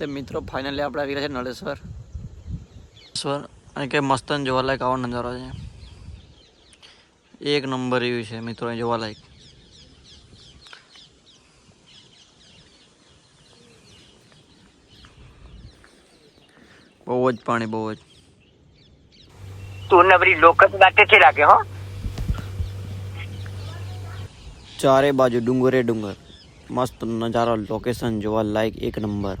તે મિત્રો ફાઇનલી આપણે આવી ગયા છે નળેશ્વર સ્વર અને કે મસ્તન જોવાલાયક આવો નજારો છે. એક નંબર એવી છે મિત્રો જોવાલાયક. બહુ જ પાણી બહુ જ. તું નવરી લોકત વાતે છે લાગે હો? ચારે બાજુ ડુંગરે ડુંગર. મસ્ત નજારો લોકેશન જોવા લાયક એક નંબર.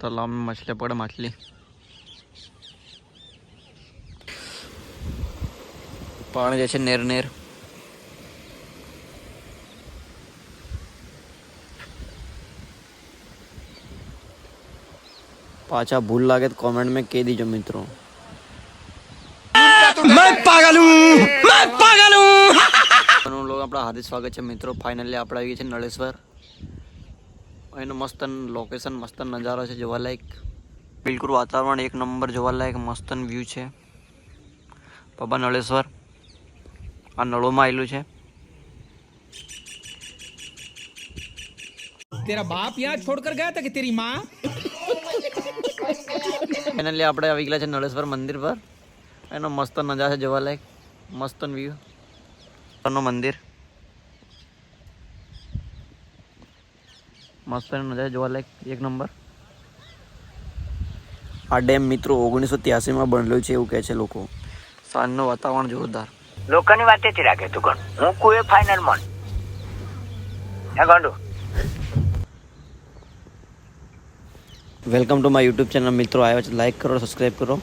તલાવ में मछली पड़े मछली પાણી જે છે નેર નેર પાછા ભૂલ લાગે તો કોમેન્ટ में કહી દીજો મિત્રો નું લોકો આપણા હાર્દિક સ્વાગત છે મિત્રો ફાઇનલી આપણે આવી ગયા છે નળેશ્વર એનું મસ્ત લોકેશન મસ્ત નજારો છે જોવાલાયક બિલકુલ વાતાવરણ એક નંબર જોવાલાયક મસ્ત વ્યૂ છે. બાબા નળેશ્વર આ નળોમાં આવેલું છે. તેરા બાપ યાદ છોડ ગયા હતા કે તેરી માં? એના આપણે આવી ગયા છે નળેશ્વર મંદિર પર. એનો મસ્ત નજારો છે જોવાલાયક મસ્ત વ્યૂ નું મંદિર. મસ્ત નજારો જોવાલાયક એક નંબર. આ ડેમ મિત્રો ઓગણીસો ત્યાસીમાં બનેલો છે એવું કહે છે લોકો. સાંજનું વાતાવરણ જોરદાર. લોકોની વાત છે રાખે તું કોણ હું કોઈ ફાઇનલ મન હે ગોંડુ welcome to my YouTube channel મિત્રો. આવ્યો છે લાઈક કરો સબસ્ક્રાઈબ કરો.